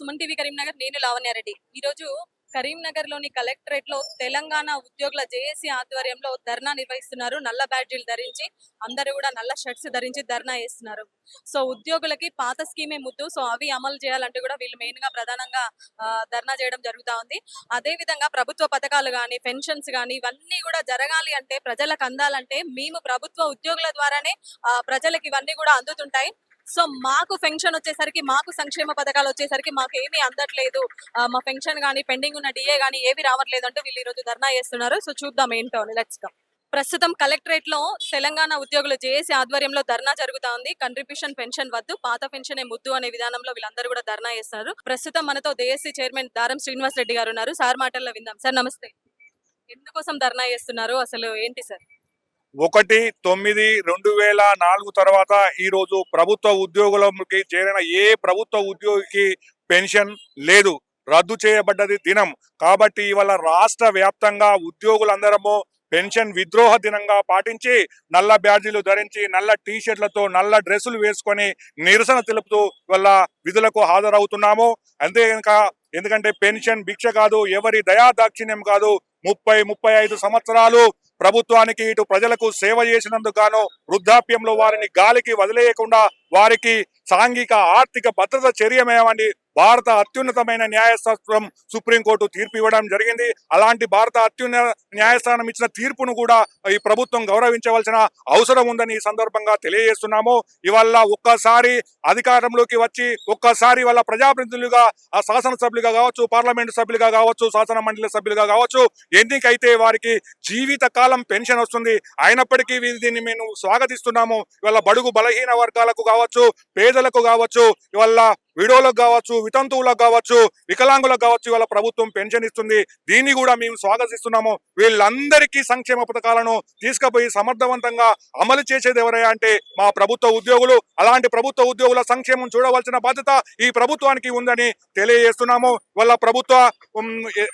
Suman TV Karimnagar నేను లావణ్యారెడ్డి. ఈ రోజు కరీంనగర్లోని కలెక్టరేట్లో తెలంగాణ ఉద్యోగుల జేఏసీ ఆధ్వర్యంలో ధర్నా నిర్వహిస్తున్నారు. నల్ల బ్యాడ్జీలు ధరించి అందరూ కూడా నల్ల షర్ట్స్ ధరించి ధర్నా చేస్తున్నారు. సో ఉద్యోగులకి పాత స్కీమే ముద్దు. సో అవి అమలు చేయాలంటే కూడా వీళ్ళు మెయిన్గా ప్రధానంగా ధర్నా చేయడం జరుగుతా ఉంది. అదే విధంగా ప్రభుత్వ పథకాలు కానీ పెన్షన్స్ కానీ ఇవన్నీ కూడా జరగాలి అంటే ప్రజలకు అందాలంటే మేము ప్రభుత్వ ఉద్యోగుల ద్వారానే ప్రజలకు ఇవన్నీ కూడా అందుతుంటాయి. సో మాకు పెన్షన్ వచ్చేసరికి మాకు సంక్షేమ పథకాలు వచ్చేసరికి మాకు ఏమీ అందట్లేదు మా పెన్షన్ కానీ పెండింగ్ ఉన్న డిఏ కానీ ఏవి రావట్లేదు అంటూ వీళ్ళు ఈరోజు ధర్నా చేస్తున్నారు. సో చూద్దాం ఏంటో లెట్స్ కమ్ ప్రస్తుతం కలెక్టరేట్లో తెలంగాణ ఉద్యోగులు జేఏసీ ఆధ్వర్యంలో ధర్నా జరుగుతా ఉంది. కంట్రిబ్యూషన్ పెన్షన్ వద్దు పాత పెన్షన్ ముద్దు అనే విధానంలో వీళ్ళందరూ కూడా ధర్నా చేస్తున్నారు. ప్రస్తుతం మనతో జేఏసీ చైర్మన్ దారం శ్రీనివాస్ రెడ్డి గారు ఉన్నారు. సార్ మాటల్లో విందాం. సార్ నమస్తే. ఎందుకోసం ధర్నా చేస్తున్నారు? అసలు ఏంటి సార్? ఒకటి తొమ్మిది రెండు వేల నాలుగు తర్వాత ఈ రోజు ప్రభుత్వ ఉద్యోగులకి చేరిన ఏ ప్రభుత్వ ఉద్యోగికి పెన్షన్ లేదు. రద్దు చేయబడ్డది దినం. కాబట్టి ఇవాళ రాష్ట్ర వ్యాప్తంగా ఉద్యోగులందరము పెన్షన్ విద్రోహ దినంగా పాటించి నల్ల బ్యాడ్జీలు ధరించి నల్ల టీ షర్ట్లతో నల్ల డ్రెస్సులు వేసుకొని నిరసన తెలుపుతూ ఇవాళ విధులకు హాజరవుతున్నాము. అంతే కనుక ఎందుకంటే పెన్షన్ భిక్ష కాదు ఎవరి దయా దాక్షిణ్యం కాదు ముప్పై ముప్పై ఐదు సంవత్సరాలు ప్రభుత్వానికి ఇటు ప్రజలకు సేవ చేసినందుకు గాను వృద్ధాప్యంలో వారిని గాలికి వదిలేయకుండా వారికి సాంఘిక ఆర్థిక భద్రత చర్యమేమని భారత అత్యున్నతమైన న్యాయశాస్త్రం సుప్రీంకోర్టు తీర్పు ఇవ్వడం జరిగింది. అలాంటి భారత అత్యున్న న్యాయస్థానం ఇచ్చిన తీర్పును కూడా ఈ ప్రభుత్వం గౌరవించవలసిన అవసరం ఉందని ఈ సందర్భంగా తెలియజేస్తున్నాము. ఇవల్ల ఒక్కసారి అధికారంలోకి వచ్చి ఒక్కసారి వాళ్ళ ప్రజాప్రతినిధులుగా ఆ శాసనసభ్యులుగా కావచ్చు పార్లమెంటు సభ్యులుగా కావచ్చు శాసన మండలి సభ్యులుగా కావచ్చు ఎన్నికైతే వారికి జీవిత కాలం పెన్షన్ వస్తుంది అయినప్పటికీ దీన్ని మేము స్వాగతిస్తున్నాము. ఇవాళ బడుగు బలహీన వర్గాలకు కావచ్చు పేదలకు కావచ్చు ఇవాళ విడోలకు కావచ్చు వితంతువులకు కావచ్చు వికలాంగులకు కావచ్చు ఇవాళ ప్రభుత్వం పెన్షన్ ఇస్తుంది. దీన్ని కూడా మేము స్వాగతిస్తున్నాము. వీళ్ళందరికీ సంక్షేమ పథకాలను తీసుకుపోయి సమర్థవంతంగా అమలు చేసేది ఎవరయ్యా అంటే మా ప్రభుత్వ ఉద్యోగులు. అలాంటి ప్రభుత్వ ఉద్యోగుల సంక్షేమం చూడవలసిన బాధ్యత ఈ ప్రభుత్వానికి ఉందని తెలియజేస్తున్నాము. వాళ్ళ ప్రభుత్వ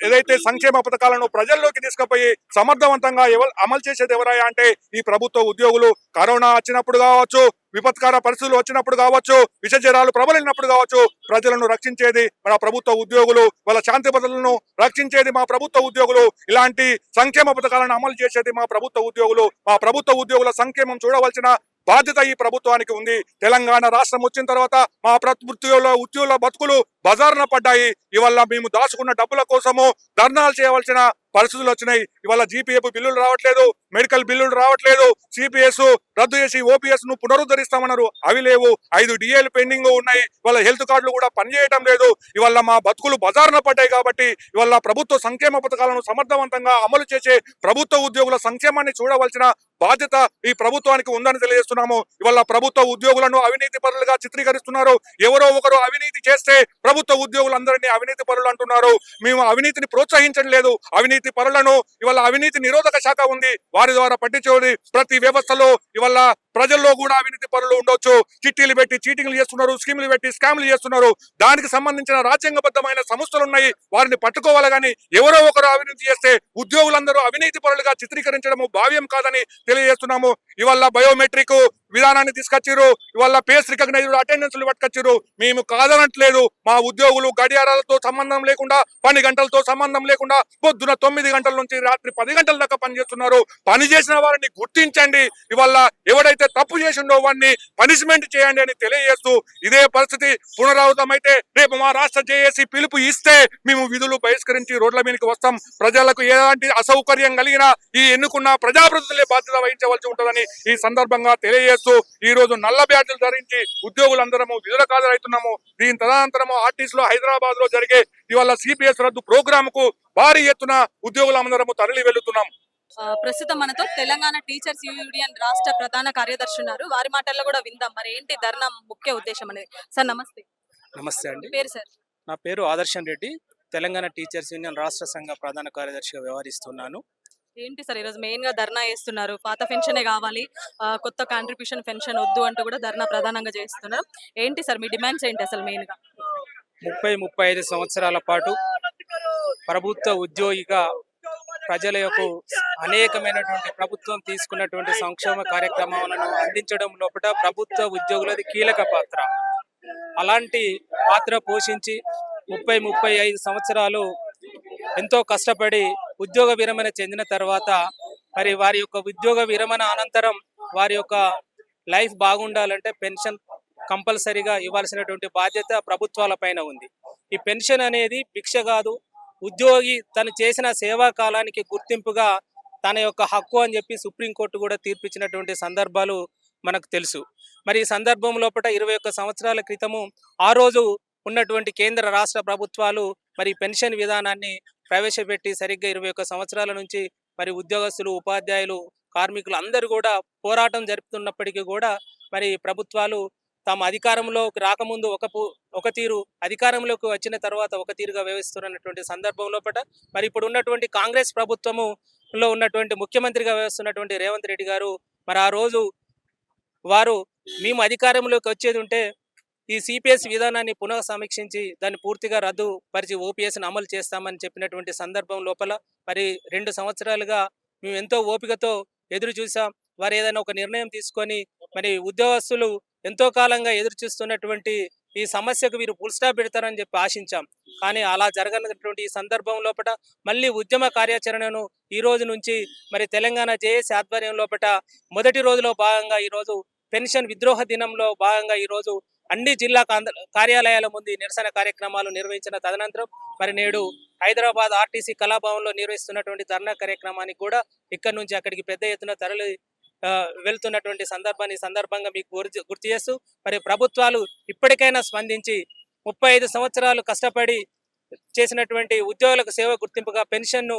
ఏదైతే సంక్షేమ పథకాలను ప్రజల్లోకి తీసుకుపోయి సమర్థవంతంగా అమలు చేసేది ఎవరయ్యా అంటే ఈ ప్రభుత్వ ఉద్యోగులు. కరోనా వచ్చినప్పుడు కావచ్చు విపత్కర పరిస్థితులు వచ్చినప్పుడు కావచ్చు విషజరాలు ప్రబలినప్పుడు కావచ్చు ప్రజలను రక్షించేది మన ప్రభుత్వ ఉద్యోగులు వాళ్ళ శాంతి భద్రతలను రక్షించేది మా ప్రభుత్వ ఉద్యోగులు ఇలాంటి సంక్షేమ పథకాలను అమలు చేసేది మా ప్రభుత్వ ఉద్యోగులు మా ప్రభుత్వ ఉద్యోగుల సంక్షేమం చూడవలసిన బాధ్యత ఈ ప్రభుత్వానికి ఉంది. తెలంగాణ రాష్ట్రం వచ్చిన తర్వాత మా ప్రభుత్వ ఉద్యోగుల బతుకులు బజారున పడ్డాయి. ఇవాళ మేము దాచుకున్న డబ్బుల కోసము ధర్నాలు చేయవలసిన పరిస్థితులు వచ్చినాయి. ఇవాళ జీపీఎఫ్ బిల్లులు రావట్లేదు మెడికల్ బిల్లులు రావట్లేదు. సిపిఎస్ రద్దు చేసి ఓపీఎస్ను పునరుద్ధరిస్తామన్నారు. అవి లేవు. ఐదు డిఏలు పెండింగ్ ఉన్నాయి. ఇవాళ హెల్త్ కార్డులు కూడా పనిచేయటం లేదు. ఇవాళ మా బతుకులు బజారున పడ్డాయి కాబట్టి ఇవాళ ప్రభుత్వ సంక్షేమ పథకాలను సమర్థవంతంగా అమలు చేసే ప్రభుత్వ ఉద్యోగుల సంక్షేమాన్ని చూడవలసిన బాధ్యత ఈ ప్రభుత్వానికి ఉందని తెలియజేస్తున్నాము. ఇవాళ ప్రభుత్వ ఉద్యోగులను అవినీతి పరులుగా చిత్రీకరిస్తున్నారు. ఎవరో ఒకరు అవినీతి చేస్తే ప్రభుత్వ ఉద్యోగులందరినీ అవినీతి పరులు అంటున్నారు. మేము అవినీతిని ప్రోత్సహించడం లేదు. అవినీతి పరులను ఇవాళ అవినీతి నిరోధక శాఖ ఉంది. వారి ద్వారా పట్టించేది ప్రతి వ్యవస్థలో ఇవాళ ప్రజల్లో కూడా అవినీతి పనులు ఉండొచ్చు. చిట్టీలు పెట్టి చీటింగ్లు చేస్తున్నారు స్కీములు పెట్టి స్కామ్లు చేస్తున్నారు. దానికి సంబంధించిన రాజ్యాంగబద్ధమైన సంస్థలు ఉన్నాయి. వారిని పట్టుకోవాలి కానీ ఎవరో ఒకరు అవినీతి చేస్తే ఉద్యోగులందరూ అవినీతి పనులుగా చిత్రీకరించడము భావ్యం కాదని తెలియజేస్తున్నాము. ఇవాళ బయోమెట్రిక్ విధానాన్ని తీసుకొచ్చారు ఇవాళ పేస్ రికగ్నైజ్డ్ అటెండెన్స్ పట్టుకొచ్చిర్రు. మేము కాదనట్లేదు. మా ఉద్యోగులు గడియారాలతో సంబంధం లేకుండా పని గంటలతో సంబంధం లేకుండా పొద్దున తొమ్మిది గంటల నుంచి రాత్రి పది గంటల దాకా పనిచేస్తున్నారు. పని చేసిన వారిని గుర్తించండి. ఇవాళ ఎవడైతే తప్పు చేసిండో వాడిని పనిష్మెంట్ చేయండి అని తెలియజేస్తూ ఇదే పరిస్థితి పునరావృతమైతే రేపు మా రాష్ట్ర జేఏసీ పిలుపు ఇస్తే మేము విధులు బహిష్కరించి రోడ్ల మీదకి వస్తాం. ప్రజలకు ఎలాంటి అసౌకర్యం కలిగినా ఈ ఎన్నుకున్న ప్రజాప్రతినిధులే బాధ్యత వహించవలసి ఉంటుందని ఈ సందర్భంగా తెలియజేస్తూ ఈ రోజు నల్ల బ్యాడ్జీలు ధరించి ఉద్యోగులందరము విధులకు హాజరవుతున్నాము దీని తదనంతరము ఆర్టీసీ లో హైదరాబాద్లో జరిగే ఇవాళ సిపిఎస్ రద్దు ప్రోగ్రామ్కు భారీ ఎత్తున ఉద్యోగులందరము తరలి వెళ్తున్నాం. ప్రస్తుతం మనతో తెలంగాణ టీచర్స్ యూనియన్ రాష్ట్ర ప్రధాన కార్యదర్శి ఉన్నారు. వారి మాటల్లో కూడా విందాం. మరి ఏంటి ధర్నా ముఖ్య ఉద్దేశం అనేది? సార్ నమస్తే. నమస్తే అండి. పేరు సార్? నా పేరు ఆదర్శన్ రెడ్డి. తెలంగాణ టీచర్స్ యూనియన్ రాష్ట్ర సంఘ ప్రధాన కార్యదర్శిగా వ్యవహరిస్తున్నాను. ఏంటి సార్ ఈరోజు మెయిన్గా ధర్నా చేస్తున్నారు? పాత పెన్షనే కావాలి ఆ, కొత్త కాంట్రిబ్యూషన్ పెన్షన్ వద్దు అంటూ కూడా ధర్నా ప్రధానంగా చేస్తున్నారు. ఏంటి సార్ మీ డిమాండ్స్ ఏంటి అసలు మెయిన్గా ముప్పై ముప్పై ఐదు సంవత్సరాల పాటు ప్రభుత్వ ఉద్యోగిగా ప్రజల యొక్క అనేకమైనటువంటి ప్రభుత్వం తీసుకున్నటువంటి సంక్షేమ కార్యక్రమాలను అందించడం లోపల ప్రభుత్వ ఉద్యోగులది కీలక పాత్ర. అలాంటి పాత్ర పోషించి ముప్పై ముప్పై ఐదు సంవత్సరాలు ఎంతో కష్టపడి ఉద్యోగ విరమణ చెందిన తర్వాత మరి వారి యొక్క ఉద్యోగ విరమణ అనంతరం వారి యొక్క లైఫ్ బాగుండాలంటే పెన్షన్ కంపల్సరీగా ఇవ్వాల్సినటువంటి బాధ్యత ప్రభుత్వాల పైన ఉంది. ఈ పెన్షన్ అనేది భిక్ష కాదు ఉద్యోగి తను చేసిన సేవా కాలానికి గుర్తింపుగా తన యొక్క హక్కు అని చెప్పి సుప్రీంకోర్టు కూడా తీర్పిచ్చినటువంటి సందర్భాలు మనకు తెలుసు. మరి ఈ సందర్భం లోపల ఇరవై ఒక్క సంవత్సరాల క్రితము ఆ రోజు ఉన్నటువంటి కేంద్ర రాష్ట్ర ప్రభుత్వాలు మరి పెన్షన్ విధానాన్ని ప్రవేశపెట్టి సరిగ్గా ఇరవై ఒక్క సంవత్సరాల నుంచి మరి ఉద్యోగస్తులు ఉపాధ్యాయులు కార్మికులు అందరూ కూడా పోరాటం జరుపుతున్నప్పటికీ కూడా మరి ప్రభుత్వాలు తమ అధికారంలోకి రాకముందు ఒక ఒక తీరు అధికారంలోకి వచ్చిన తర్వాత ఒక తీరుగా వ్యవహరిస్తున్నటువంటి సందర్భం లోపల మరి ఇప్పుడు ఉన్నటువంటి కాంగ్రెస్ ప్రభుత్వము లో ఉన్నటువంటి ముఖ్యమంత్రిగా వ్యవహరిస్తున్నటువంటి రేవంత్ రెడ్డి గారు మరి ఆ రోజు వారు మేము అధికారంలోకి వచ్చేది ఉంటే ఈ సిపిఎస్ విధానాన్ని పునః సమీక్షించి దాన్ని పూర్తిగా రద్దు పరిచి ఓపీఎస్ని అమలు చేస్తామని చెప్పినటువంటి సందర్భం లోపల మరి రెండు సంవత్సరాలుగా మేము ఎంతో ఓపికతో ఎదురు చూసాం వారు ఏదైనా ఒక నిర్ణయం తీసుకొని మరి ఉద్యోగస్తులు ఎంతో కాలంగా ఎదురు చూస్తున్నటువంటి ఈ సమస్యకు వీరు ఫుల్ స్టాప్ పెడతారని చెప్పి ఆశించాం. కానీ అలా జరగనటువంటి ఈ సందర్భం లోపల మళ్ళీ ఉద్యమ కార్యాచరణను ఈ రోజు నుంచి మరి తెలంగాణ జేఏసీ ఆధ్వర్యం లోపల మొదటి రోజులో భాగంగా ఈ రోజు పెన్షన్ విద్రోహ దినంలో భాగంగా ఈ రోజు అన్ని జిల్లా కాంద- కార్యాలయాల ముందు నిరసన కార్యక్రమాలు నిర్వహించిన తదనంతరం మరి నేడు హైదరాబాద్ ఆర్టీసీ కళాభవన్లో నిర్వహిస్తున్నటువంటి ధర్నా కార్యక్రమానికి కూడా ఇక్కడ నుంచి అక్కడికి పెద్ద ఎత్తున తరలి ఆ, వెళ్తున్నటువంటి సందర్భాన్ని సందర్భంగా మీకు గుర్తు గుర్తు చేస్తూ మరి ప్రభుత్వాలు ఇప్పటికైనా స్పందించి ముప్పై ఐదు సంవత్సరాలు కష్టపడి చేసినటువంటి ఉద్యోగులకు సేవ గుర్తింపుగా పెన్షన్ను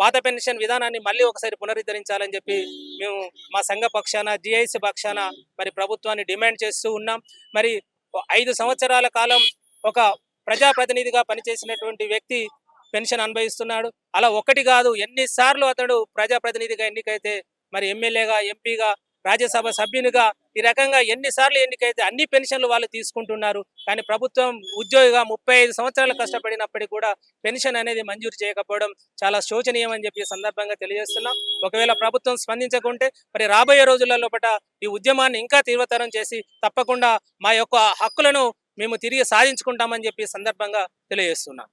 పాత పెన్షన్ విధానాన్ని మళ్ళీ ఒకసారి పునరుద్ధరించాలని చెప్పి మేము మా సంఘ పక్షాన జిఐసి పక్షాన మరి ప్రభుత్వాన్ని డిమాండ్ చేస్తూ ఉన్నాం. మరి ఐదు సంవత్సరాల కాలం ఒక ప్రజాప్రతినిధిగా పనిచేసినటువంటి వ్యక్తి పెన్షన్ అనుభవిస్తున్నాడు. అలా ఒకటి కాదు ఎన్నిసార్లు అతడు ప్రజాప్రతినిధిగా ఎన్నికైతే మరి ఎమ్మెల్యేగా ఎంపీగా రాజ్యసభ సభ్యునిగా ఈ రకంగా ఎన్నిసార్లు ఎన్నికైతే అన్ని పెన్షన్లు వాళ్ళు తీసుకుంటున్నారు కానీ ప్రభుత్వం ఉద్యోగిగా ముప్పై ఐదు సంవత్సరాలు కష్టపడినప్పటికీ కూడా పెన్షన్ అనేది మంజూరు చేయకపోవడం చాలా శోచనీయం అని చెప్పి సందర్భంగా తెలియజేస్తున్నాం. ఒకవేళ ప్రభుత్వం స్పందించకుంటే మరి రాబోయే రోజుల లోపల ఈ ఉద్యమాన్ని ఇంకా తీవ్రతరం చేసి తప్పకుండా మా యొక్క హక్కులను మేము తిరిగి సాధించుకుంటామని చెప్పి సందర్భంగా తెలియజేస్తున్నాం.